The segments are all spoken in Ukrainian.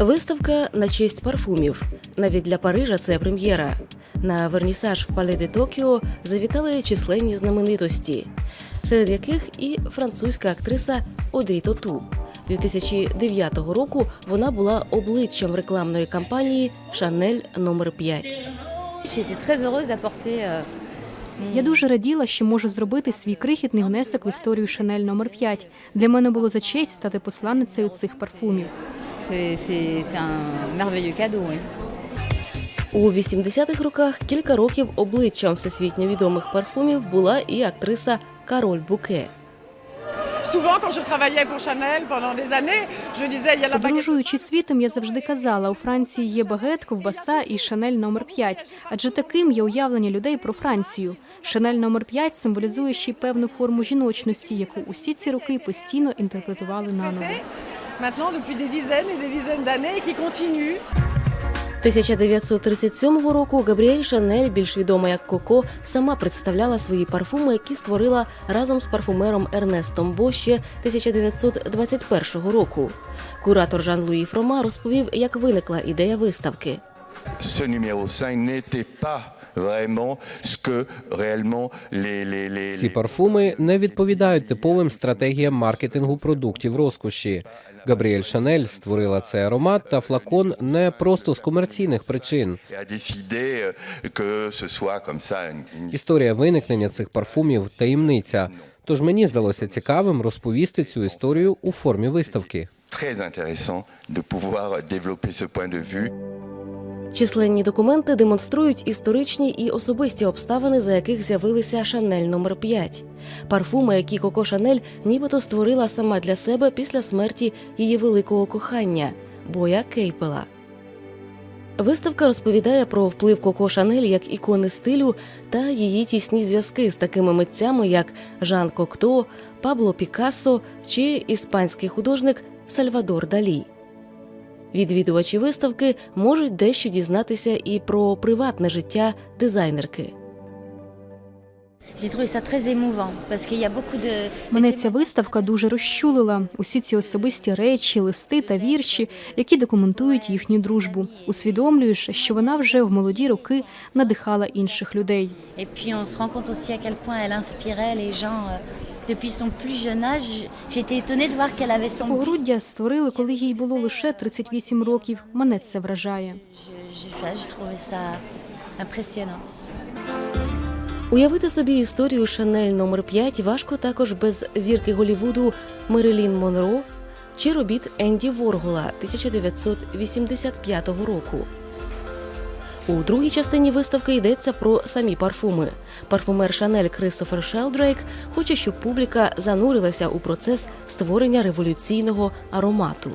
Виставка на честь парфумів. Навіть для Парижа це прем'єра. На вернісаж в Пале де Токіо завітали численні знаменитості, серед яких і французька актриса Одрі Тоту. 2009 року вона була обличчям рекламної кампанії Шанель номер 5 Я дуже раділа, що можу зробити свій крихітний внесок в історію Шанель номер 5 Для мене було за честь стати посланницею цих парфумів. У 80-х роках кілька років обличчям всесвітньо відомих парфумів була і актриса Кароль Буке. Подорожуючи світом, я завжди казала, у Франції є багет, ковбаса і Шанель номер 5 Адже таким є уявлення людей про Францію. Шанель номер 5 символізує ще й певну форму жіночності, яку усі ці роки постійно інтерпретували наново. 1937 року Габріель Шанель, більш відома як Коко, сама представляла свої парфуми, які створила разом з парфумером Ернестом Бо ще 1921 року. Куратор Жан-Луї Фрома розповів, як виникла ідея виставки. ce numéro 5 n'était pas Ці парфуми не відповідають типовим стратегіям маркетингу продуктів розкоші. Габріель Шанель створила цей аромат та флакон не просто з комерційних причин. euh, Історія виникнення цих парфумів таємниця. Тож мені здалося цікавим розповісти цю історію у формі виставки. très intéressant de pouvoir développer ce point de vue. Численні документи демонструють історичні і особисті обставини, за яких з'явилися Шанель номер 5 парфуми, які Коко Шанель нібито створила сама для себе після смерті її великого кохання Боя Кейпела. Виставка розповідає про вплив Коко Шанель як ікони стилю та її тісні зв'язки з такими митцями, як Жан Кокто, Пабло Пікассо чи іспанський художник Сальвадор Далі. Відвідувачі виставки можуть дещо дізнатися і про приватне життя дизайнерки. Мене ця виставка дуже розчулила. Усі ці особисті речі, листи та вірші, які документують їхню дружбу. Усвідомлюєш, що вона вже в молоді роки надихала інших людей. Et puis on se rend compte aussi à quel point elle inspirait les gens depuis son plus jeune âge. J'étais étonnée de voir qu'elle avait son buste. Погруддя створили, коли їй було лише 38 років. Мене це вражає. Уявити собі історію Шанель номер 5 важко також без зірки Голівуду Мерилін Монро чи робіт Енді Воргола 1985 року. У другій частині виставки йдеться про самі парфуми. Парфумер Шанель Кристофер Шелдрейк хоче, щоб публіка занурилася у процес створення революційного аромату.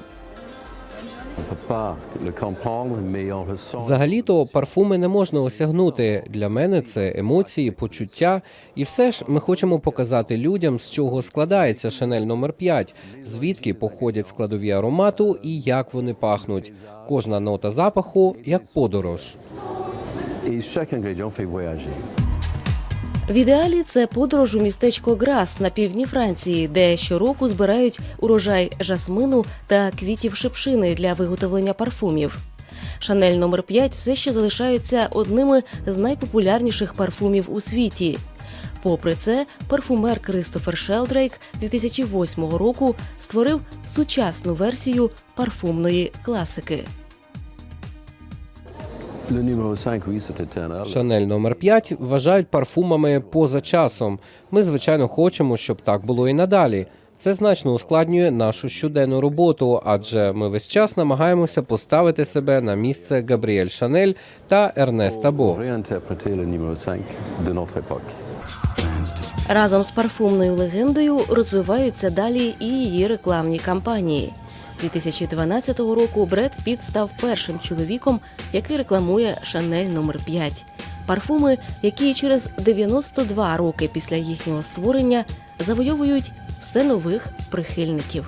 Взагалі-то парфуми не можна осягнути. Для мене це емоції, почуття. І все ж ми хочемо показати людям, з чого складається Шанель номер 5 звідки походять складові аромату і як вони пахнуть. Кожна нота запаху як подорож. Fait voyager. В ідеалі це подорож у містечко Грас на півдні Франції, де щороку збирають урожай жасмину та квітів шипшини для виготовлення парфумів. Шанель номер 5 все ще залишаються одними з найпопулярніших парфумів у світі. Попри це, парфумер Кристофер Шелдрейк 2008 року створив сучасну версію парфумної класики. Шанель номер 5 вважають парфумами поза часом. Ми, звичайно, хочемо, щоб так було і надалі. Це значно ускладнює нашу щоденну роботу, адже ми весь час намагаємося поставити себе на місце Габріель Шанель та Ернеста Бо. Réinterpréter le numéro 5 de notre époque. Разом з парфумною легендою розвиваються далі і її рекламні кампанії. 2012 року Бред Піт став першим чоловіком, який рекламує Шанель номер 5 Парфуми, які через 92 роки після їхнього створення завойовують все нових прихильників.